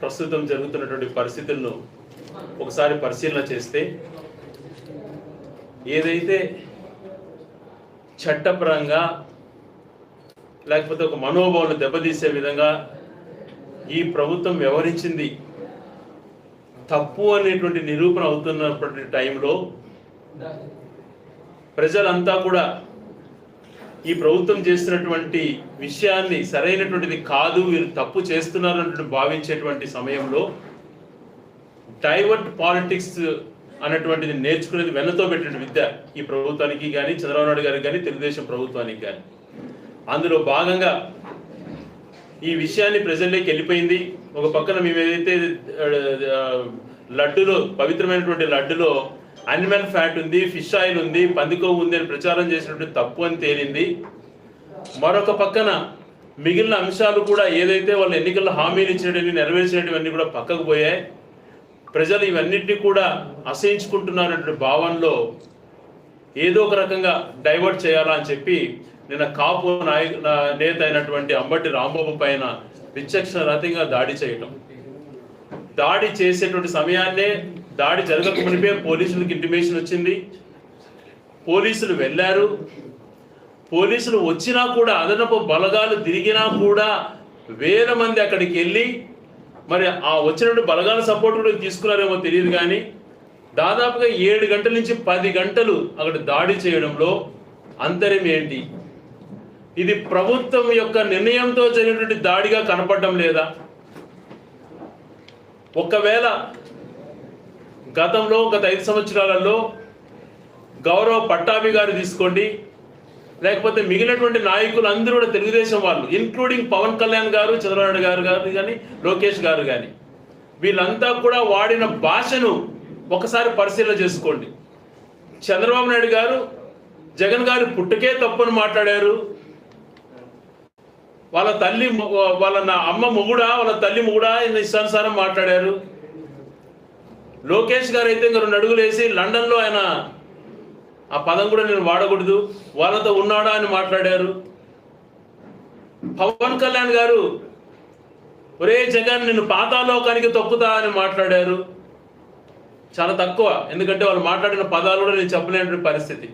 ప్రస్తుతం జరుగుతున్నటువంటి పరిస్థితులను ఒకసారి పరిశీలన చేస్తే ఏదైతే చట్టపరంగా లేకపోతే ఒక మనోభావాలు దెబ్బతీసే విధంగా ఈ ప్రభుత్వం వ్యవహరించింది తప్పు అనేటువంటి నిరూపణ అవుతున్నటువంటి టైంలో ప్రజలంతా కూడా ఈ ప్రభుత్వం చేస్తున్నటువంటి విషయాన్ని సరైనటువంటిది కాదు వీరు తప్పు చేస్తున్నారు భావించేటువంటి సమయంలో డైవర్ట్ పాలిటిక్స్ అన్నటువంటిది నేర్చుకునేది వెన్నతో పెట్టిన విద్య ఈ ప్రభుత్వానికి కానీ చంద్రబాబు నాయుడు గారికి కానీ తెలుగుదేశం ప్రభుత్వానికి కానీ అందులో భాగంగా ఈ విషయాన్ని ప్రజల్లోకి వెళ్ళిపోయింది. ఒక పక్కన మేము ఏదైతే లడ్డులో పవిత్రమైనటువంటి లడ్డులో అనిమల్ ఫ్యాట్ ఉంది ఫిష్ ఆయిల్ ఉంది పందికొవ్వు ఉంది అని ప్రచారం చేసినటువంటి తప్పు అని తేలింది. మరొక పక్కన మిగిలిన అంశాలు కూడా ఏదైతే వాళ్ళు ఎన్నికల్లో హామీలు ఇచ్చినటువంటి నెరవేర్చినటువంటి కూడా పక్కకు పోయాయి. ప్రజలు ఇవన్నిటిని కూడా అసహించుకుంటున్నారనే భావనలో ఏదో ఒక రకంగా డైవర్ట్ చేయాలా అని చెప్పి నిన్న కాపు నాయ నేత అయినటువంటి అంబటి రాంబాబు పైన విచక్షణ దాడి చేయటం. దాడి చేసేటువంటి సమయాన్నే దాడి జరగక మునిపే పోలీసులకు ఇంటిమేషన్ వచ్చింది. పోలీసులు వెళ్ళారు. పోలీసులు వచ్చినా కూడా అదనపు బలగాలు తిరిగినా కూడా వేల మంది అక్కడికి వెళ్ళి మరి ఆ వచ్చినటువంటి బలగాల సపోర్ట్ కూడా తీసుకున్నారేమో తెలియదు కానీ దాదాపుగా ఏడు గంటల నుంచి పది గంటలు అక్కడ దాడి చేయడంలో అంతరం ఏంటి? ఇది ప్రభుత్వం యొక్క నిర్ణయంతో జరిగినటువంటి దాడిగా కనపడడం లేదా? ఒకవేళ గతంలో గత ఐదు సంవత్సరాలలో గౌరవ పట్టాభి గారు తీసుకోండి లేకపోతే మిగిలినటువంటి నాయకులు అందరూ కూడా తెలుగుదేశం వాళ్ళు ఇన్క్లూడింగ్ పవన్ కళ్యాణ్ గారు చంద్రబాబు గారు గారు కానీ లోకేష్ గారు కానీ వీళ్ళంతా కూడా వాడిన భాషను ఒకసారి పరిశీలన చేసుకోండి. చంద్రబాబు నాయుడు గారు జగన్ గారు పుట్టుకే తప్పని మాట్లాడారు. వాళ్ళ తల్లి వాళ్ళ నా అమ్మ మొగుడా వాళ్ళ తల్లి మొగుడా ఇష్టానుసారం మాట్లాడారు. లోకేష్ గారు అయితే ఇంకా రెండు అడుగులు వేసి లండన్లో ఆయన ఆ పదం కూడా నేను వాడకూడదు. వాళ్ళతో ఉన్నాడా అని మాట్లాడారు. పవన్ కళ్యాణ్ గారు ఒరే జగన్ నిన్ను పాతాలోకానికి తొక్కుతా అని మాట్లాడారు. చాలా తక్కువ ఎందుకంటే వాళ్ళు మాట్లాడిన పదాలు కూడా నేను చెప్పలేనటువంటి పరిస్థితి.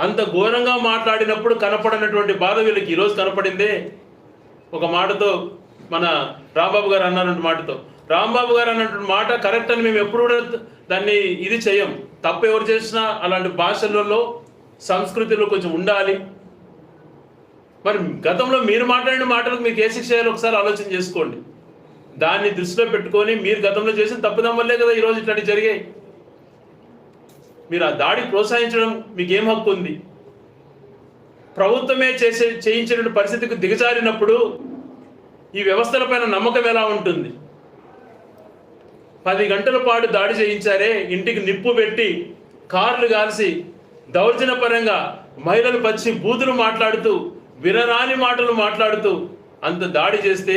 అంత ఘోరంగా మాట్లాడినప్పుడు కనపడినటువంటి బాధ వీళ్ళకి. ఈరోజు కనపడిందే. ఒక మాటతో మన రాంబాబు గారు అన్నారంటే మాటతో. రాంబాబు గారు అన్నటువంటి మాట కరెక్ట్ అని మేము ఎప్పుడు కూడా దాన్ని ఇది చేయం. తప్పు ఎవరు చేసినా అలాంటి భాషలలో సంస్కృతిలో కొంచెం ఉండాలి. మరి గతంలో మీరు మాట్లాడిన మాటలకు మీకు ఏ శిక్ష చేయాలో ఒకసారి ఆలోచన చేసుకోండి. దాన్ని దృష్టిలో పెట్టుకొని మీరు గతంలో చేసిన తప్పుదం వల్లే కదా ఈరోజు ఇట్లాంటి జరిగాయి. మీరు ఆ దాడి ప్రోత్సహించడం మీకు ఏం హక్కు ఉంది? ప్రభుత్వమే చేసే చేయించిన పరిస్థితికి దిగజారినప్పుడు ఈ వ్యవస్థలపైన నమ్మకం ఎలా ఉంటుంది? పది గంటల పాటు దాడి చేయించారే ఇంటికి నిప్పు పెట్టి కార్లు కాల్చి దౌర్జన్యపరంగా మహిళలు పచ్చి బూతులు మాట్లాడుతూ వినరాని మాటలు మాట్లాడుతూ అంత దాడి చేస్తే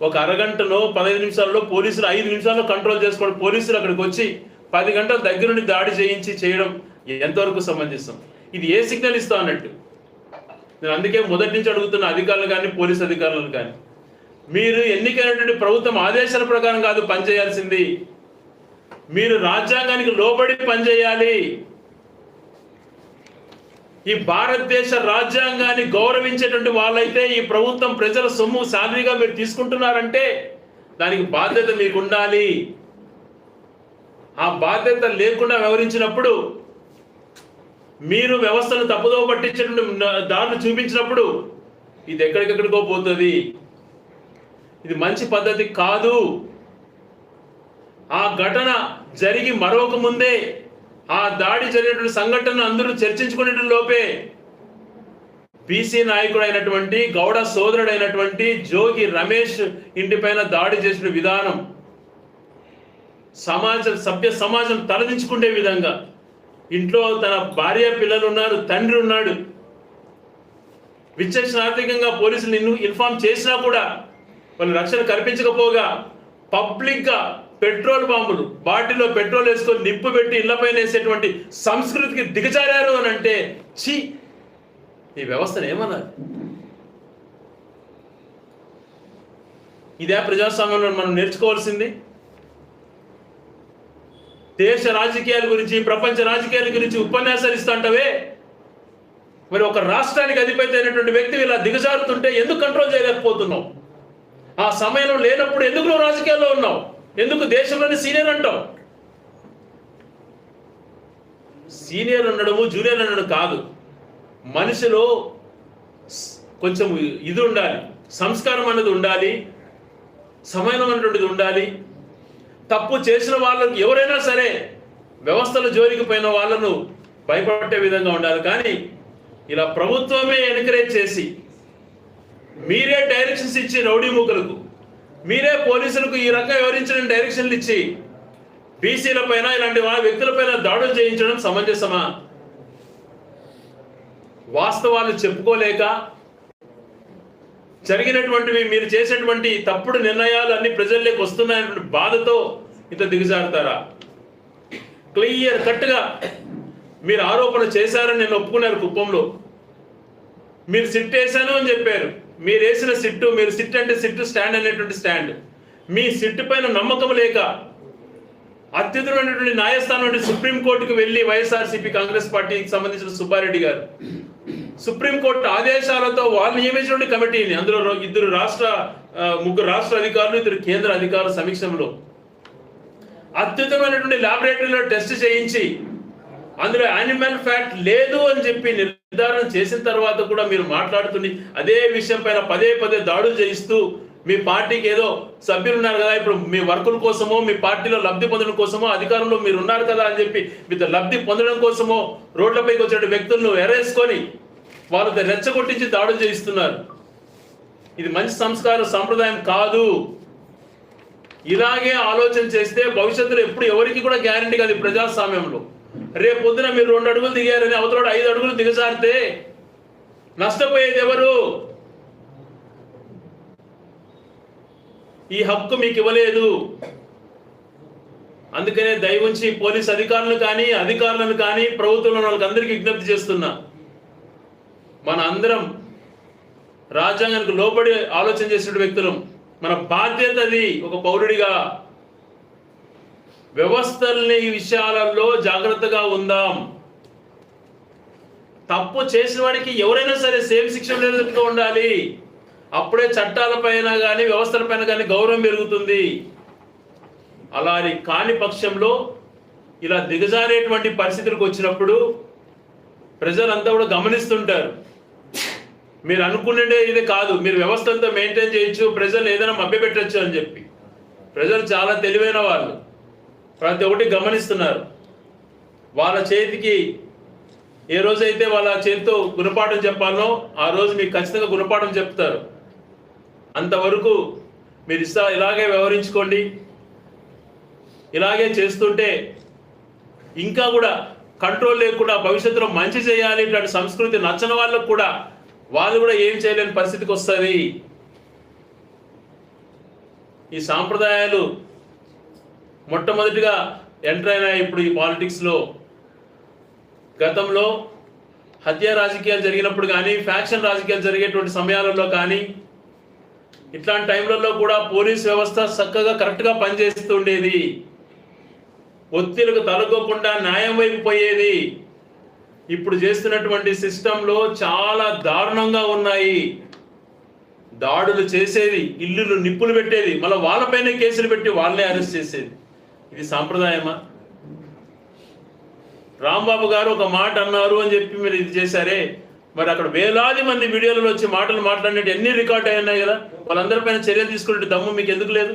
ఒక అరగంటలో పదహైదు నిమిషాల్లో పోలీసులు ఐదు నిమిషాల్లో కంట్రోల్ చేసుకోవడం పోలీసులు అక్కడికి వచ్చి పది గంటల దగ్గరుండి దాడి చేయించి చేయడం ఎంతవరకు సంబంధిస్తాం ఇది ఏ సిగ్నల్ ఇస్తా అన్నట్టు? నేను అందుకే మొదటి నుంచి అడుగుతున్న అధికారులు కానీ పోలీస్ అధికారులు కానీ. మీరు ఎన్నికైనటువంటి ప్రభుత్వం ఆదేశాల ప్రకారం కాదు పనిచేయాల్సింది. మీరు రాజ్యాంగానికి లోబడి పనిచేయాలి. ఈ భారతదేశ రాజ్యాంగాన్ని గౌరవించేటువంటి వాళ్ళైతే ఈ ప్రభుత్వం ప్రజల సొమ్ము శాలరీగా మీరు తీసుకుంటున్నారంటే దానికి బాధ్యత మీకు ఉండాలి ఆ బాధ్యత లేకుండా వ్యవహరించినప్పుడు మీరు వ్యవస్థను తప్పుదో పట్టించేటువంటి దారులు చూపించినప్పుడు ఇది ఎక్కడికెక్కడికో పోతుంది. ఇది మంచి పద్ధతి కాదు. ఆ ఘటన జరిగి మరొక ముందే ఆ దాడి జరిగినటువంటి సంఘటన అందరూ చర్చించుకునే లోపే బీసీ నాయకుడు అయినటువంటి గౌడ సోదరుడైనటువంటి జోగి రమేష్ ఇంటిపైన దాడి చేసిన విధానం సమాజం సభ్య సమాజం తలదించుకునే విధంగా. ఇంట్లో తన భార్య పిల్లలు ఉన్నారు తండ్రి ఉన్నాడు. విచక్షణార్థికంగా పోలీసులు నిన్ను ఇన్ఫార్మ్ చేసినా కూడా వాళ్ళు రక్షణ కల్పించకపోగా పబ్లిక్గా పెట్రోల్ బాంబులు బాటిల్లో పెట్రోల్ వేసుకొని నిప్పు పెట్టి ఇళ్ళపైన వేసేటువంటి సంస్కృతికి దిగజారారు అని అంటే ఛీ! ఈ వ్యవస్థను ఏమన్నారు? ఇదే ప్రజాస్వామ్యంలో మనం నేర్చుకోవాల్సింది. దేశ రాజకీయాల గురించి ప్రపంచ రాజకీయాల గురించి ఉపన్యాసాలు ఇస్తుంటవే మరి ఒక రాష్ట్రానికి అధిపతి అయినటువంటి వ్యక్తి ఇలా దిగజారుతుంటే ఎందుకు కంట్రోల్ చేయలేకపోతున్నావు? ఆ సమయంలో లేనప్పుడు ఎందుకు నువ్వు రాజకీయాల్లో ఉన్నావు? ఎందుకు దేశంలోనే సీనియర్ అంటావు? సీనియర్ ఉండడము జూనియర్ ఉండడం కాదు. మనిషిలో కొంచెం ఇది ఉండాలి. సంస్కారం అనేది ఉండాలి. సమయం అనేటువంటిది ఉండాలి. తప్పు చేసిన వాళ్ళకి ఎవరైనా సరే వ్యవస్థల జోలికి పోయిన వాళ్ళను భయపడే విధంగా ఉండాలి. కానీ ఇలా ప్రభుత్వమే ఎన్కరేజ్ చేసి మీరే డైరెక్షన్స్ ఇచ్చి రౌడీ మూకలకు. మీరే పోలీసులకు ఈ రకంగా వివరించిన డైరెక్షన్లు ఇచ్చి బీసీల పైన ఇలాంటి వ్యక్తులపైన దాడులు చేయించడం సమంజసమా? వాస్తవాలు చెప్పుకోలేక జరిగినటువంటివి మీరు చేసేటువంటి తప్పుడు నిర్ణయాలు అన్ని ప్రజల్లోకి వస్తున్నాయన్నటువంటి బాధతో ఇంత దిగజారుతారా? క్లియర్ కట్గా మీరు ఆరోపణ చేశారని నేను ఒప్పుకున్నారు కుప్పంలో. మీరు సిట్ వేశాను అని చెప్పారు. మీరు వేసిన సిట్టు మీరు సిట్ అంటే సిట్టు స్టాండ్ అనేటువంటి స్టాండ్. మీ సిట్టు పైన నమ్మకం లేక అత్యుత్తమైనటువంటి న్యాయస్థానం నుండి సుప్రీంకోర్టుకు వెళ్ళి వైఎస్ఆర్సీపీ కాంగ్రెస్ పార్టీకి సంబంధించిన సుబ్బారెడ్డి గారు. సుప్రీంకోర్టు ఆదేశాలతో వాళ్ళు నియమించినటువంటి కమిటీని అందులో ఇద్దరు రాష్ట్ర ముగ్గురు రాష్ట్ర అధికారులు ఇద్దరు కేంద్ర అధికారుల సమీక్షంలో. అత్యుత్తమైనటువంటి ల్యాబొరేటరీలో టెస్ట్ చేయించి అందులో యానిమల్ ఫ్యాక్ట్ లేదు అని చెప్పి నిర్ధారణ చేసిన తర్వాత కూడా మీరు మాట్లాడుతుంది అదే విషయం పైన పదే పదే దాడులు చేయిస్తూ మీ పార్టీకి ఏదో సభ్యులు ఉన్నారు కదా ఇప్పుడు మీ వర్కుల కోసమో మీ పార్టీలో లబ్ధి పొందడం కోసమో అధికారంలో మీరు ఉన్నారు కదా అని చెప్పి మీతో లబ్ధి పొందడం కోసమో రోడ్లపైకి వచ్చిన వ్యక్తులను ఎరేసుకొని వాళ్ళతో రెచ్చగొట్టించి దాడులు చేయిస్తున్నారు. ఇది మంచి సంస్కార సంప్రదాయం కాదు. ఇలాగే ఆలోచన చేస్తే భవిష్యత్తులో ఎప్పుడు ఎవరికి కూడా గ్యారంటీ కాదు ప్రజాస్వామ్యంలో. రేపు పొద్దున మీరు రెండు అడుగులు దిగారని అవతల ఐదు అడుగులు దిగజారితే నష్టపోయేది ఎవరు? ఈ హక్కు మీకు ఇవ్వలేదు. అందుకనే దయవుంచి పోలీస్ అధికారులు కానీ అధికారులను కానీ ప్రభుత్వంలో వాళ్ళకి అందరికీ విజ్ఞప్తి చేస్తున్నా. మన అందరం రాజ్యాంగానికి లోబడి ఆలోచన చేసిన వ్యక్తులం. మన బాధ్యత అది ఒక పౌరుడిగా వ్యవస్థల్ని ఈ విషయాలలో జాగ్రత్తగా ఉందాం. తప్పు చేసిన వాడికి ఎవరైనా సరే సేమ్ శిక్షణ లేనట్టుగా ఉండాలి. అప్పుడే చట్టాలపైన కానీ వ్యవస్థలపైన కానీ గౌరవం పెరుగుతుంది. అలా అని కాని పక్షంలో ఇలా దిగజారేటువంటి పరిస్థితులకు వచ్చినప్పుడు ప్రజలంతా కూడా గమనిస్తుంటారు. మీరు అనుకునే ఇది కాదు. మీరు వ్యవస్థ అంతా మెయింటైన్ చేయొచ్చు ప్రజలు ఏదైనా మభ్యపెట్టచ్చు అని చెప్పి. ప్రజలు చాలా తెలివైన వాళ్ళు. ప్రతి ఒక్కటి గమనిస్తున్నారు. వాళ్ళ చేతికి ఏ రోజైతే వాళ్ళ చేతితో గుణపాఠం చెప్పాలనో ఆ రోజు మీకు ఖచ్చితంగా గుణపాఠం చెప్తారు. అంతవరకు మీరు ఇస్తా ఇలాగే వ్యవహరించుకోండి. ఇలాగే చేస్తుంటే ఇంకా కూడా కంట్రోల్ లేకుండా భవిష్యత్తులో మంచి చేయాలి ఇట్లాంటి సంస్కృతి నచ్చని వాళ్ళకు కూడా వాళ్ళు కూడా ఏం చేయలేని పరిస్థితికి వస్తుంది. ఈ సాంప్రదాయాలు మొట్టమొదటిగా ఎంటర్ అయిన ఇప్పుడు ఈ పాలిటిక్స్లో గతంలో హత్య రాజకీయాలు జరిగినప్పుడు కానీ ఫ్యాక్షన్ రాజకీయాలు జరిగేటువంటి సమయాలలో కానీ ఇట్లాంటి టైంలలో కూడా పోలీస్ వ్యవస్థ చక్కగా కరెక్ట్గా పనిచేస్తూ ఉండేది ఒత్తిడికి తలగొకుండా న్యాయం వైపు పోయేది. ఇప్పుడు చేస్తున్నటువంటి సిస్టంలో చాలా దారుణంగా ఉన్నాయి. దాడులు చేసేది ఇల్లులు నిప్పులు పెట్టేది మళ్ళీ వాళ్ళపైనే కేసులు పెట్టి వాళ్ళే అరెస్ట్ చేసేది. ఇది సాంప్రదాయమా? రాంబాబు గారు ఒక మాట అన్నారు అని చెప్పి మీరు ఇది చేశారే. మరి అక్కడ వేలాది మంది వీడియోలలో వచ్చి మాటలు మాట్లాడినట్టు ఎన్ని రికార్డ్ అయినాయి కదా? వాళ్ళందరిపైన చర్యలు తీసుకునే దమ్ము మీకు ఎందుకు లేదు?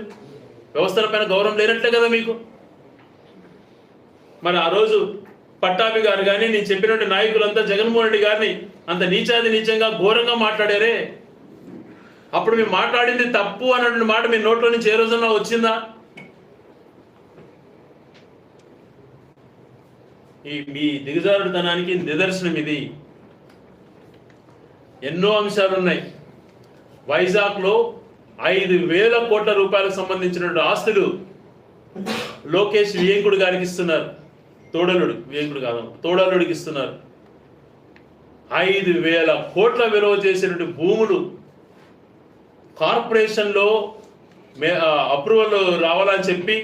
వ్యవస్థలపైన గౌరవం లేనట్లే కదా మీకు? మరి ఆ రోజు పట్టాభి గారు కానీ నేను చెప్పినట్టు నాయకులంతా జగన్మోహన్ రెడ్డి గారిని అంత నీచాది నీచంగా ఘోరంగా మాట్లాడారే. అప్పుడు మేము మాట్లాడింది తప్పు అన్నటువంటి మాట మీ నోట్లో నుంచి ఏ రోజున్నా వచ్చిందా? ఈ మీ దిగజారుడుతనానికి నిదర్శనం ఇది. ఎన్నో అంశాలు ఉన్నాయి. వైజాగ్లో ఐదు వేల కోట్ల రూపాయలకు సంబంధించినటువంటి ఆస్తులు లోకేష్ వియంకుడు గారికి ఇస్తున్నారు. తోడలుడు వియంకుడు కాదు తోడలుడికి ఇస్తున్నారు. ఐదు వేల కోట్ల విలువ చేసినటువంటి భూములు కార్పొరేషన్లో మే అప్రూవల్ రావాలని చెప్పి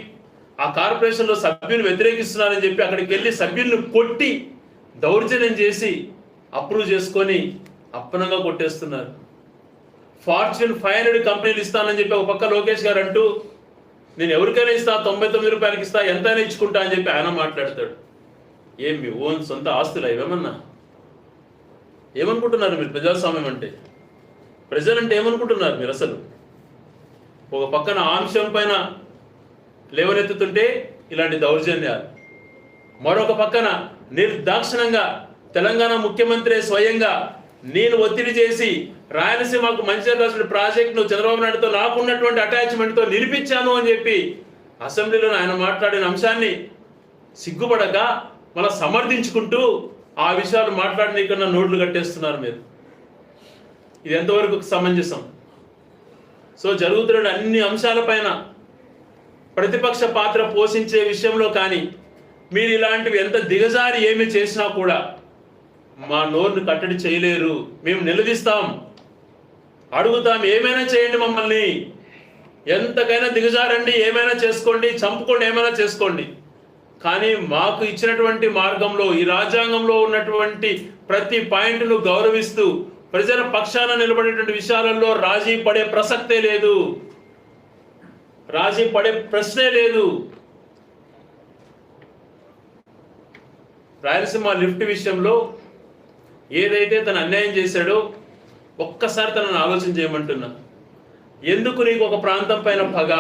ఆ కార్పొరేషన్లో సభ్యులు వ్యతిరేకిస్తున్నారని చెప్పి అక్కడికి వెళ్ళి సభ్యులను కొట్టి దౌర్జన్యం చేసి అప్రూవ్ చేసుకొని అప్పనంగా కొట్టేస్తున్నారు. ఫార్చ్యూన్ ఫైవ్ హండ్రెడ్ కంపెనీలు ఇస్తానని చెప్పి ఒక పక్క లోకేష్ గారు అంటూ నేను ఎవరికైనా ఇస్తా తొంభై తొమ్మిది రూపాయలకి ఇస్తా ఎంతైనా ఇచ్చుకుంటా అని చెప్పి ఆయన మాట్లాడతాడు. ఏం మీ ఓన్ సొంత ఆస్తులు ఏమన్నా ఏమనుకుంటున్నారు మీరు ప్రజాస్వామ్యం అంటే? ప్రజలంటే ఏమనుకుంటున్నారు మీరు అసలు? ఒక పక్కన ఆ అంశం పైన లేవనెత్తుతుంటే ఇలాంటి దౌర్జన్యాలు. మరొక పక్కన నిర్దాక్షిణంగా తెలంగాణ ముఖ్యమంత్రి స్వయంగా నేను ఒత్తిడి చేసి రాయలసీమకు మంచి రాసిన ప్రాజెక్టును చంద్రబాబు నాయుడుతో నాకున్నటువంటి అటాచ్మెంట్తో నిలిపించాను అని చెప్పి అసెంబ్లీలో ఆయన మాట్లాడిన అంశాన్ని సిగ్గుపడక మళ్ళీ సమర్థించుకుంటూ ఆ విషయాలు మాట్లాడిన నోట్లు కట్టేస్తున్నారు మీరు. ఇది ఎంతవరకు సమంజసం? సో జరుగుతున్న అన్ని అంశాలపైన ప్రతిపక్ష పాత్ర పోషించే విషయంలో కానీ మీరు ఇలాంటివి ఎంత దిగజారి ఏమి చేసినా కూడా మా నోరును కట్టడి చేయలేరు. మేము నిలదీస్తాం. అడుగుతాం ఏమైనా చేయండి మమ్మల్ని. ఎంతకైనా దిగజారండి ఏమైనా చేసుకోండి చంపుకోండి ఏమైనా చేసుకోండి. కానీ మాకు ఇచ్చినటువంటి మార్గంలో ఈ రాజ్యాంగంలో ఉన్నటువంటి ప్రతి పాయింట్ను గౌరవిస్తూ ప్రజల పక్షాన నిలబడేటువంటి విషయాలలో రాజీ పడే ప్రసక్తే లేదు. రాజీ పడే ప్రశ్నే లేదు. రాయలసీమ లిఫ్ట్ విషయంలో ఏదైతే తను అన్యాయం చేశాడో ఒక్కసారి తనను ఆలోచన చేయమంటున్నా. ఎందుకు నీకు ఒక ప్రాంతం పైన పగ?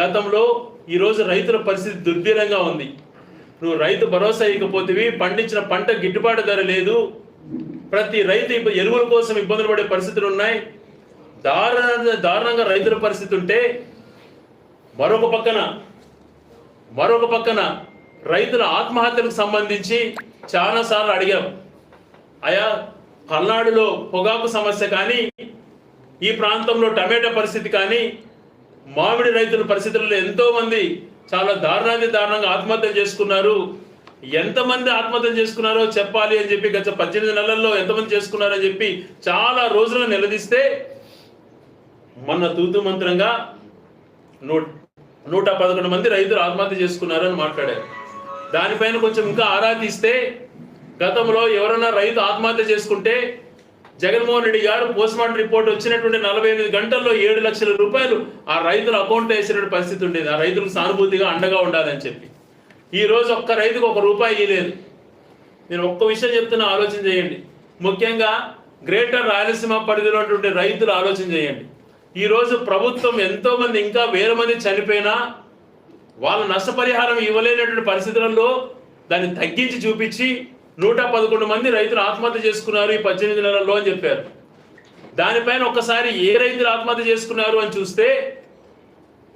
గతంలో ఈరోజు రైతుల పరిస్థితి దుర్భరంగా ఉంది. నువ్వు రైతు భరోసా ఇవ్వకపోతేవి పండించిన పంట గిట్టుబాటు ధర లేదు. ప్రతి రైతు ఇప్పుడు ఎరువుల కోసం ఇబ్బందులు పడే పరిస్థితులు ఉన్నాయి. దారుణ దారుణంగా రైతుల పరిస్థితి ఉంటే మరొక పక్కన మరొక పక్కన రైతుల ఆత్మహత్యలకు సంబంధించి చాలాసార్లు అడిగాం. అయా పల్నాడులో పొగాకు సమస్య కానీ ఈ ప్రాంతంలో టమాటా పరిస్థితి కానీ మామిడి రైతుల పరిస్థితుల్లో ఎంతోమంది చాలా దారుణాది దారుణంగా ఆత్మహత్యలు చేసుకున్నారు. ఎంతమంది ఆత్మహత్యలు చేసుకున్నారో చెప్పాలి అని చెప్పి గత పద్దెనిమిది నెలల్లో ఎంతమంది చేసుకున్నారని చెప్పి చాలా రోజులు నిలదీస్తే మొన్న తూతు మంత్రంగా నూట నూట పదకొండు మంది రైతులు ఆత్మహత్య చేసుకున్నారని మాట్లాడారు. దానిపైన కొంచెం ఇంకా ఆరా తీస్తే గతంలో ఎవరైనా రైతు ఆత్మహత్య చేసుకుంటే జగన్మోహన్ రెడ్డి గారు పోస్ట్ మార్టం రిపోర్ట్ వచ్చినటువంటి నలభై ఎనిమిది గంటల్లో ఏడు లక్షల రూపాయలు ఆ రైతుల అకౌంట్ వేసిన పరిస్థితి ఉండేది. ఆ రైతులకు సానుభూతిగా అండగా ఉండాలని చెప్పి. ఈ రోజు ఒక్క రైతుకు ఒక రూపాయి ఇవ్వలేదు నేను ఒక్క విషయం చెప్తున్నా ఆలోచన చేయండి. ముఖ్యంగా గ్రేటర్ రాయలసీమ పరిధిలో ఉన్నటువంటి రైతులు ఆలోచన చేయండి. ఈరోజు ప్రభుత్వం ఎంతోమంది ఇంకా వేరే మంది చనిపోయినా వాళ్ళ నష్టపరిహారం ఇవ్వలేనటువంటి పరిస్థితులలో దాన్ని తగ్గించి చూపించి నూట పదకొండు మంది రైతులు ఆత్మహత్య చేసుకున్నారు ఈ పద్దెనిమిది నెలల్లో అని చెప్పారు. దానిపైన ఒక్కసారి ఏ రైతులు ఆత్మహత్య చేసుకున్నారు అని చూస్తే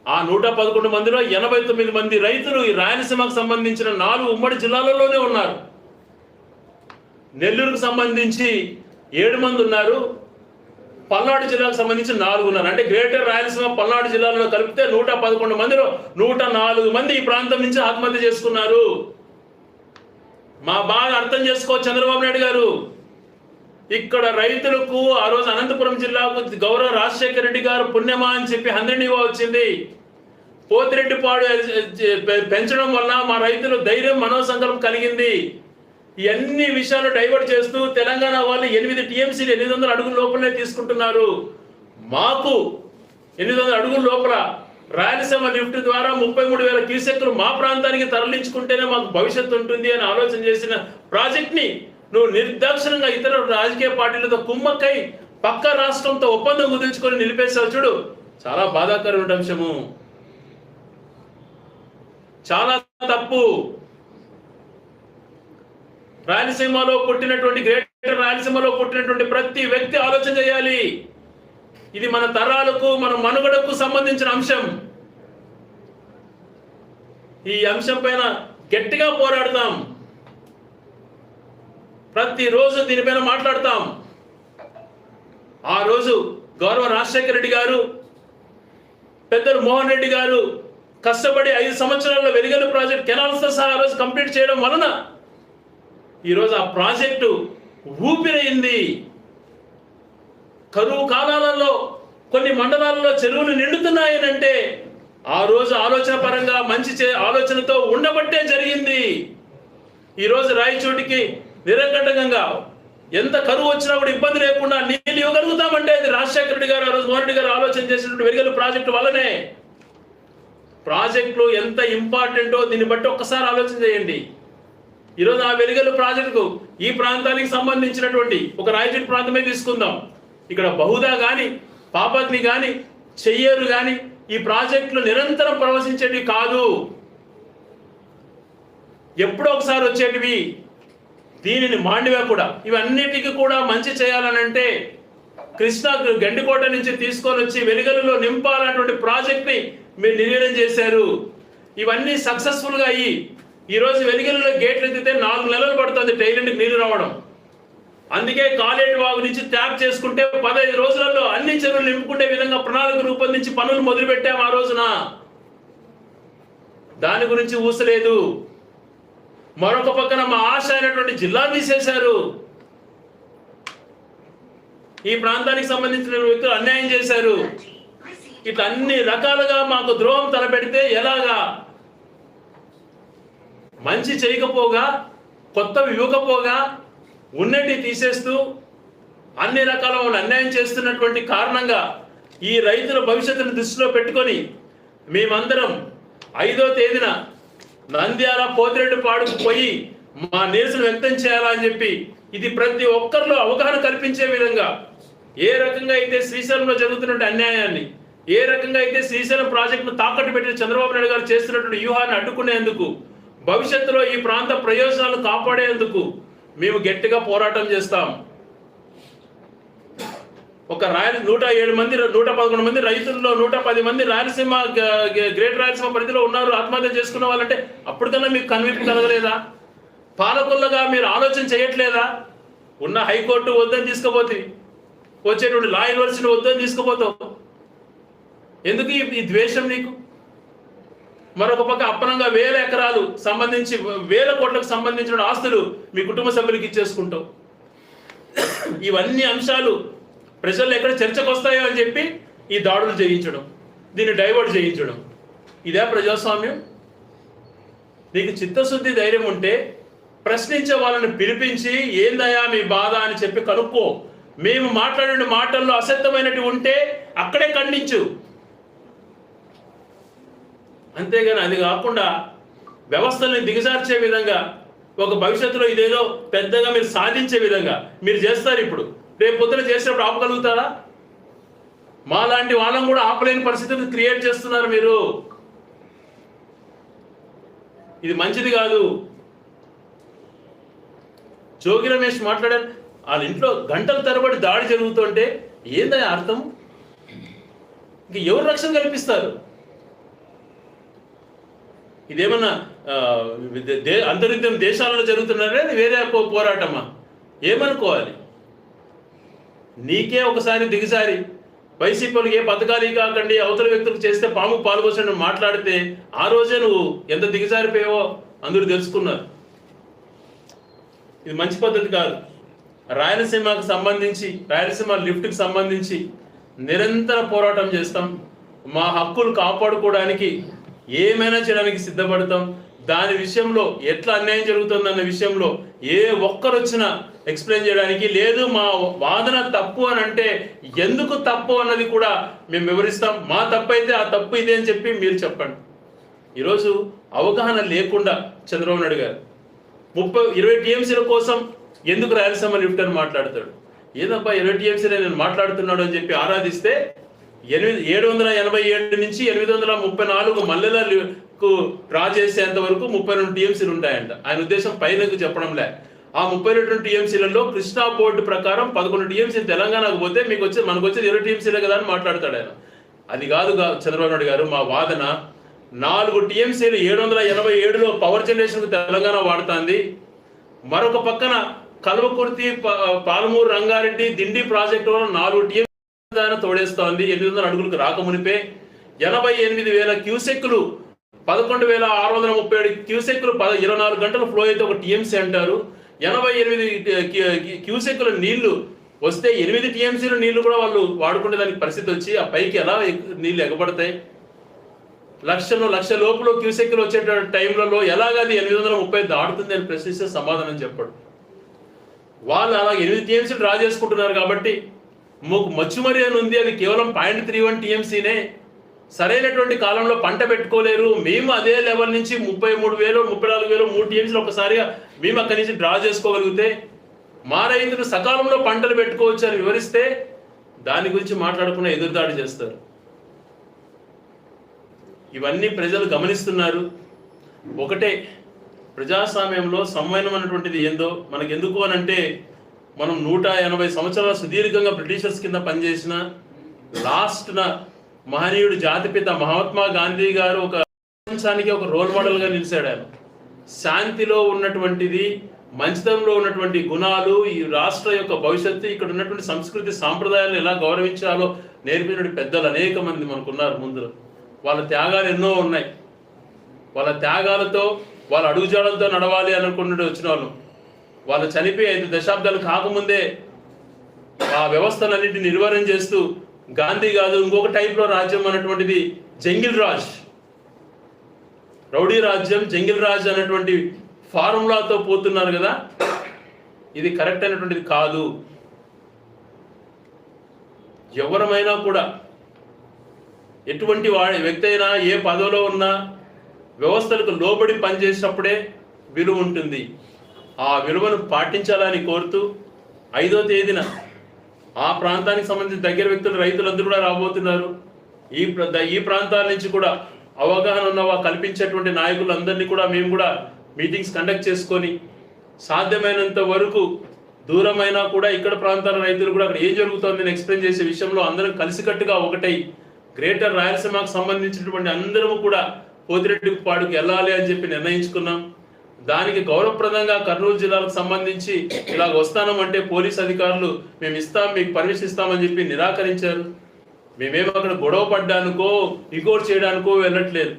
ఆ నూట పదకొండు మందిలో ఎనభై తొమ్మిది మంది రైతులు ఈ రాయలసీమకు సంబంధించిన నాలుగు ఉమ్మడి జిల్లాలలోనే ఉన్నారు. నెల్లూరుకు సంబంధించి ఏడు మంది ఉన్నారు. పల్నాడు జిల్లాకు సంబంధించి నాలుగున్నర అంటే గ్రేటర్ రాయలసీమ పల్నాడు జిల్లాలో కలిపితే నూట పదకొండు మందిలో నూట నాలుగు మంది ఈ ప్రాంతం నుంచి ఆత్మహత్య చేసుకున్నారు. మా బాధ అర్థం చేసుకో చంద్రబాబు నాయుడు గారు. ఇక్కడ రైతులకు ఆ రోజు అనంతపురం జిల్లాకు గౌరవ రాజశేఖర రెడ్డి గారు పుణ్యమా అని చెప్పి హండ్రెడ్ వచ్చింది. పోతిరెడ్డిపాడు పాడు పెంచడం వల్ల మా రైతులు ధైర్యం మనోసంకల్పం కలిగింది. ఎన్ని విషయాలు డైవర్ట్ చేస్తూ తెలంగాణ వాళ్ళు ఎనిమిది టీఎంసీలు ఎనిమిది వందల అడుగుల లోపలనే తీసుకుంటున్నారు. మాకు ఎనిమిది వందల అడుగుల లోపల రాయలసీమ లిఫ్ట్ ద్వారా ముప్పై మూడు వేల క్యూసెక్లు మా ప్రాంతానికి తరలించుకుంటేనే మాకు భవిష్యత్తు ఉంటుంది అని ఆలోచన చేసిన ప్రాజెక్ట్ని నువ్వు నిర్దాక్షిణంగా ఇతర రాజకీయ పార్టీలతో కుమ్మక్కై పక్క రాష్ట్రంతో ఒప్పందం కుదుర్చుకొని నిలిపేసావు చూడు. చాలా బాధాకరమైన అంశము. చాలా తప్పు. రాయలసీమలో పుట్టినటువంటి గ్రేటర్ రాయలసీమలో పుట్టినటువంటి ప్రతి వ్యక్తి ఆలోచన చేయాలి. ఇది మన తరాలకు మన మనుగడకు సంబంధించిన అంశం. ఈ అంశం పైన గట్టిగా పోరాడతాం ప్రతిరోజు దీనిపైన మాట్లాడతాం. ఆ రోజు గౌరవ రాజశేఖర రెడ్డి గారు పెద్దలు మోహన్ రెడ్డి గారు కష్టపడి ఐదు సంవత్సరాల్లో వెలిగల ప్రాజెక్ట్ కెనాల్స్తో సహా ఆ రోజు కంప్లీట్ చేయడం వలన ఈరోజు ఆ ప్రాజెక్టు ఊపిరైంది. కరువు కాలాలలో కొన్ని మండలాల్లో చెరువులు నిండుతున్నాయనంటే ఆ రోజు ఆలోచన పరంగా మంచి చే- ఆలోచనతో ఉండబట్టే జరిగింది. ఈరోజు రాయచోటికి నిరంకటంగా ఎంత కరువు వచ్చినా కూడా ఇబ్బంది లేకుండా నీళ్ళు ఇవ్వగలుగుతామంటే అది రాజశేఖర రెడ్డి గారు ఆ రోజు మోహన్ రెడ్డి గారు ఆలోచన చేసినటువంటి వెలుగలు ప్రాజెక్టు వల్లనే. ప్రాజెక్టులు ఎంత ఇంపార్టెంటో దీన్ని బట్టి ఒక్కసారి ఆలోచన చేయండి. ఈరోజు ఆ వెలుగలు ప్రాజెక్టుకు ఈ ప్రాంతానికి సంబంధించినటువంటి ఒక రాయచూరు ప్రాంతమే తీసుకుందాం. ఇక్కడ బహుదా కానీ పాపత్ని కానీ చెయ్యేరు కానీ ఈ ప్రాజెక్టులు నిరంతరం ప్రవశించేటివి కాదు. ఎప్పుడో ఒకసారి వచ్చేటివి. దీనిని మాండివా కూడా. ఇవన్నిటికీ కూడా మంచి చేయాలనంటే కృష్ణా గండికోట నుంచి తీసుకొని వచ్చి వెలుగలలో నింపాలన్నటువంటి ప్రాజెక్ట్ని మీరు నిర్వీర్యం చేశారు. ఇవన్నీ సక్సెస్ఫుల్గా అయ్యి ఈరోజు వెలిగెలలో గేట్లు ఎత్తితే నాలుగు నెలలు పడుతుంది టైలెంట్కి నీళ్ళు రావడం. అందుకే కాలేటి వాగు నుంచి ట్యాప్ చేసుకుంటే పదహైదు రోజులలో అన్ని చెరువులు నింపుకునే విధంగా ప్రణాళిక రూపొందించి పనులు మొదలు పెట్టాము ఆ రోజున. దాని గురించి ఊసలేదు. మరొక పక్కన మా ఆశ అయినటువంటి జిల్లా తీసేశారు. ఈ ప్రాంతానికి సంబంధించిన వ్యక్తులు అన్యాయం చేశారు. ఇట్లా అన్ని రకాలుగా మాకు ద్రోహం తలపెడితే ఎలాగా? మంచి చేయకపోగా కొత్తవి ఇవ్వకపోగా ఉన్నట్టు తీసేస్తూ అన్ని రకాల వాళ్ళు అన్యాయం చేస్తున్నటువంటి కారణంగా ఈ రైతుల భవిష్యత్తును దృష్టిలో పెట్టుకొని మేమందరం ఐదో తేదీన నంద్యాల పోతిరెడ్డి పాడుకు పోయి మా నిరసన వ్యక్తం చేయాలని చెప్పి ఇది ప్రతి ఒక్కరిలో అవగాహన కల్పించే విధంగా ఏ రకంగా అయితే శ్రీశైలంలో జరుగుతున్నటువంటి అన్యాయాన్ని ఏ రకంగా అయితే శ్రీశైలం ప్రాజెక్టును తాకట్టు పెట్టిన చంద్రబాబు నాయుడు గారు చేస్తున్నటువంటి వ్యూహాన్ని అడ్డుకునేందుకు భవిష్యత్తులో ఈ ప్రాంత ప్రయోజనాలు కాపాడేందుకు మేము గట్టిగా పోరాటం చేస్తాం. ఒక రాయల నూట ఏడు మంది నూట పదకొండు మంది రైతుల్లో నూట పది మంది రాయలసీమ గ్రేట్ రాయలసీమ పరిధిలో ఉన్నారు ఆత్మహత్య చేసుకున్న వాళ్ళంటే అప్పటికన్నా మీకు కనువిప్పు కలగలేదా పాలకులుగా మీరు ఆలోచన చేయట్లేదా? ఉన్న హైకోర్టు వద్దని తీసుకుపోతే వచ్చేటువంటి లా యూనివర్సిటీ వద్దని తీసుకుపోతావు. ఎందుకు ఈ ద్వేషం నీకు? మరొక పక్క అప్పనంగా వేల ఎకరాలు సంబంధించి వేల కోట్లకు సంబంధించిన ఆస్తులు మీ కుటుంబ సభ్యులకి ఇచ్చేసుకుంటావు ఇవన్నీ అంశాలు ప్రజలు ఎక్కడ చర్చకు వస్తాయో అని చెప్పి ఈ దాడులు చేయించడం దీన్ని డైవర్ట్ చేయించడం. ఇదే ప్రజాస్వామ్యం. నీకు చిత్తశుద్ధి ధైర్యం ఉంటే ప్రశ్నించే వాళ్ళని పిలిపించి ఏందయ్యా మీ బాధ? అని చెప్పి కనుక్కో. మేము మాట్లాడిన మాటల్లో అసత్యమైనవి ఉంటే అక్కడే ఖండించు. అంతేగాని అది కాకుండా వ్యవస్థల్ని దిగజార్చే విధంగా ఒక భవిష్యత్తులో ఇదేదో పెద్దగా మీరు సాధించే విధంగా మీరు చేస్తారు ఇప్పుడు. రేపు పొద్దున చేసినప్పుడు ఆపగలుగుతారా? మాలాంటి వాళ్ళని కూడా ఆపలేని పరిస్థితిని క్రియేట్ చేస్తున్నారు మీరు. ఇది మంచిది కాదు. జోగి రమేష్ మాట్లాడారు. వాళ్ళ ఇంట్లో గంటల తరబడి దాడి జరుగుతుంటే ఏందని అర్థం? ఇంక ఎవరు రక్షణ కల్పిస్తారు? ఇదేమన్నా ఆ, దేశాలలో జరుగుతున్నారే? అది వేరే పోరాటమా? ఏమనుకోవాలి? నీకే ఒకసారి దిగసారి వైసీపీలకు ఏ పథకాలు కాకండి అవతల వ్యక్తులకు చేస్తే పాము పాల్గొసని మాట్లాడితే ఆ రోజే నువ్వు ఎంత దిగజారిపోయావో అందరూ తెలుసుకున్నారు. ఇది మంచి పద్ధతి కాదు. రాయలసీమకు సంబంధించి రాయలసీమ లిఫ్ట్కి సంబంధించి నిరంతర పోరాటం చేస్తాం. మా హక్కులు కాపాడుకోవడానికి ఏమైనా చేయడానికి సిద్ధపడతాం? దాని విషయంలో ఎట్లా అన్యాయం జరుగుతుందన్న విషయంలో ఏ ఒక్కరు వచ్చినా ఎక్స్ప్లెయిన్ చేయడానికి లేదు మా వాదన తప్పు అని అంటే ఎందుకు తప్పు అన్నది కూడా మేము వివరిస్తాం. మా తప్పు అయితే ఆ తప్పు ఇదే అని చెప్పి మీరు చెప్పండి. ఈరోజు అవగాహన లేకుండా చంద్రబాబు నాయుడు గారు ముప్పై ఇరవై టీఎంసీల కోసం ఎందుకు రాయలసీమ లిఫ్ట్ అని మాట్లాడతాడు? ఏదబ్బా ఇరవై టీఎంసీలే నేను మాట్లాడుతున్నాడు అని చెప్పి ఆరాధిస్తే ఎనిమిది ఏడు వందల ఎనభై ఏడు నుంచి ఎనిమిది వందల ముప్పై నాలుగు మల్లెలకు డ్రా చేసేంత వరకు ముప్పై రెండు టీఎంసీలు ఉంటాయంట. ఆయన ఉద్దేశం పైనకు చెప్పడంలే ఆ ముప్పై రెండు టీఎంసీలలో కృష్ణా బోర్డు ప్రకారం పదకొండు టీఎంసీలు తెలంగాణకు పోతే మీకు వచ్చి మనకు వచ్చేది ఇరవై టీఎంసీలే కదా అని మాట్లాడతాడు ఆయన. అది కాదు చంద్రబాబు నాయుడు గారు మా వాదన. నాలుగు టీఎంసీలు ఏడు వందల ఎనభై ఏడులో పవర్ జనరేషన్ తెలంగాణ వాడుతుంది. మరొక పక్కన కల్వకుర్తి ప- పాలమూరు రంగారెడ్డి దిండి ప్రాజెక్టు వల్ల నాలుగు టీఎం తోడేస్తోంది. ఎనిమిది వందల అడుగులకు రాకమునిపే ఎనభై ఎనిమిది వేల క్యూసెక్లు పదకొండు వేల ఆరు వందల ముప్పై ఏడు క్యూసెక్లు పద ఇరవై నాలుగు గంటలు ఫ్లో అయితే ఒక టీఎంసీ అంటారు. ఎనభై ఎనిమిది క్యూసెక్ల నీళ్ళు వస్తే ఎనిమిది టీఎంసీలు నీళ్ళు కూడా వాళ్ళు వాడుకునే దానికి పరిస్థితి వచ్చి ఆ పైకి ఎలా నీళ్ళు ఎగబడతాయి? లక్షలు లక్ష లోపల క్యూసెక్లు వచ్చే టైంలలో ఎలాగది ఎనిమిది వందల ముప్పై దాడుతుంది అని ప్రశ్నిస్తే సమాధానం చెప్పాడు. వాళ్ళు అలా ఎనిమిది టీఎంసీలు డ్రా చేసుకుంటున్నారు కాబట్టి మాకు మచ్చుమరి అని ఉంది అది కేవలం పాయింట్ త్రీ వన్ టీఎంసీనే. సరైనటువంటి కాలంలో పంట పెట్టుకోలేరు. మేము అదే లెవెల్ నుంచి ముప్పై మూడు వేలు ముప్పై నాలుగు వేలు మూడు టీఎంసీలు ఒకసారిగా మేము అక్కడి నుంచి డ్రా చేసుకోగలిగితే మా రైతులు సకాలంలో పంటలు పెట్టుకోవచ్చు అని వివరిస్తే దాని గురించి మాట్లాడకుండా ఎదురుదాడి చేస్తారు. ఇవన్నీ ప్రజలు గమనిస్తున్నారు. ఒకటే ప్రజాస్వామ్యంలో సమ్మేళనం అనేటువంటిది ఏందో మనకు ఎందుకు అని అంటే మనం నూట ఎనభై సంవత్సరాల సుదీర్ఘంగా బ్రిటిషర్స్ కింద పనిచేసిన లాస్ట్న మహనీయుడు జాతిపిత మహాత్మా గాంధీ గారు ఒక ప్రపంచానికి ఒక రోల్ మోడల్గా నిలిచాడు ఆయన. శాంతిలో ఉన్నటువంటిది మంచితనంలో ఉన్నటువంటి గుణాలు ఈ రాష్ట్ర యొక్క భవిష్యత్తు ఇక్కడ ఉన్నటువంటి సంస్కృతి సాంప్రదాయాలను ఎలా గౌరవించాలో నేర్పినటువంటి పెద్దలు అనేక మంది మనకున్నారు ముందు వాళ్ళ త్యాగాలు ఎన్నో ఉన్నాయి. వాళ్ళ త్యాగాలతో వాళ్ళ అడుగుజాడలతో నడవాలి అనుకున్నట్టు వచ్చిన వాళ్ళు. వాళ్ళు చనిపోయి ఐదు దశాబ్దాలు కాకముందే ఆ వ్యవస్థలన్నింటినీ నిర్వహణ చేస్తూ గాంధీ కాదు ఇంకొక టైప్లో రాజ్యం అన్నటువంటిది జంగిల్ రాజ్. రౌడీ రాజ్యం జంగిల్ రాజ్ అనేటువంటి ఫార్ములాతో పోతున్నారు కదా. ఇది కరెక్ట్ అయినటువంటిది కాదు. ఎవరమైనా కూడా ఎటువంటి వాడి వ్యక్తి అయినా ఏ పదవిలో ఉన్నా వ్యవస్థలకు లోబడి పనిచేసినప్పుడే విలువ ఉంటుంది. ఆ విలువను పాటించాలని కోరుతూ ఐదో తేదీన ఆ ప్రాంతానికి సంబంధించిన దగ్గర వ్యక్తులు రైతులందరూ కూడా రాబోతున్నారు. ఈ ఈ ప్రాంతాల నుంచి కూడా అవగాహన ఉన్న కల్పించేటువంటి నాయకులందరినీ కూడా మేము కూడా మీటింగ్స్ కండక్ట్ చేసుకొని సాధ్యమైనంత వరకు దూరమైనా కూడా ఇక్కడ ప్రాంతాల రైతులు కూడా అక్కడ ఏం నేను ఎక్స్ప్లెయిన్ చేసే విషయంలో అందరం కలిసికట్టుగా ఒకటై గ్రేటర్ రాయలసీమకు సంబంధించినటువంటి అందరము కూడా పోతిరెడ్డి పాడుకు వెళ్ళాలి అని చెప్పి నిర్ణయించుకున్నాం. దానికి గౌరవప్రదంగా కర్నూలు జిల్లాకు సంబంధించి ఇలాగ వస్తానం అంటే పోలీస్ అధికారులు మేము ఇస్తాం మీకు పర్మిషన్ ఇస్తామని చెప్పి నిరాకరించారు. మేమేమో అక్కడ గొడవ పడ్డానికో ఇంకోటి చేయడానికో వెళ్ళట్లేదు.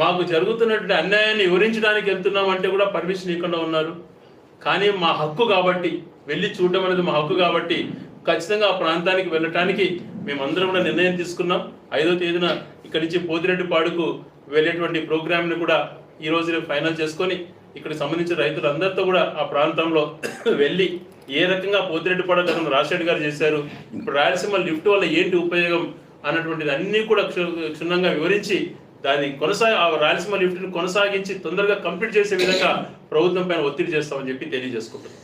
మాకు జరుగుతున్నటువంటి అన్యాయాన్ని వివరించడానికి వెళ్తున్నామంటే కూడా పర్మిషన్ ఇవ్వకుండా ఉన్నారు. కానీ మా హక్కు కాబట్టి వెళ్ళి చూడడం అనేది మా హక్కు కాబట్టి ఖచ్చితంగా ఆ ప్రాంతానికి వెళ్ళటానికి మేమందరం కూడా నిర్ణయం తీసుకున్నాం. ఐదో తేదీన ఇక్కడి నుంచి పోతిరెడ్డిపాడుకు వెళ్ళేటువంటి ప్రోగ్రామ్ని కూడా ఈ రోజు ఫైనల్ చేసుకొని ఇక్కడ సంబంధించిన రైతులందరితో కూడా ఆ ప్రాంతంలో వెళ్ళి ఏ రకంగా పోతిరెడ్డి పడ గతంలో రాజశేఖర్ గారు చేశారు ఇప్పుడు రాయలసీమ లిఫ్ట్ వల్ల ఏంటి ఉపయోగం అన్నటువంటిది అన్నీ కూడా క్షుణ్ణంగా వివరించి దాన్ని కొనసాగి ఆ రాయలసీమ లిఫ్ట్ని కొనసాగించి తొందరగా కంప్లీట్ చేసే విధంగా ప్రభుత్వం పైన ఒత్తిడి చేస్తామని చెప్పి తెలియజేసుకుంటున్నాం.